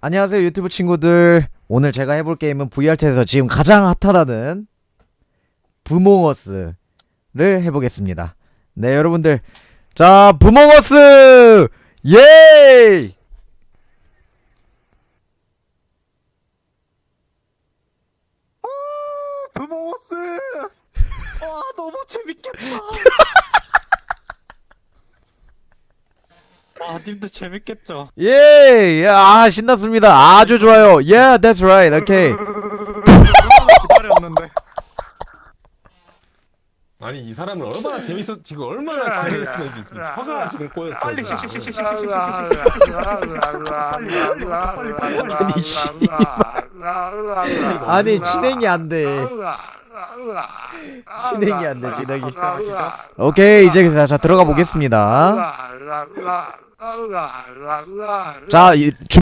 안녕하세요 유튜브 친구들. 오늘 제가 해볼 게임은 VR챗에서 지금 가장 핫하다는 부몽어스를 해보겠습니다. 네 여러분들. 자 부몽어스 예 부모스! 와 너무 재밌겠다. 아, 님도 재밌겠죠? 예, 예, 아 신났습니다. 아주 좋아요. Yeah, that's right. Okay. 아니 이 사람은 얼마나 재밌어 지금 얼마나 기다렸으면 화가 지금 꼬였어. 빨리 아니 아니 진행이 안 돼. 진행이 안 돼, 진행이. 오케이, 이제 자, 자 들어가 보겠습니다. 자 이,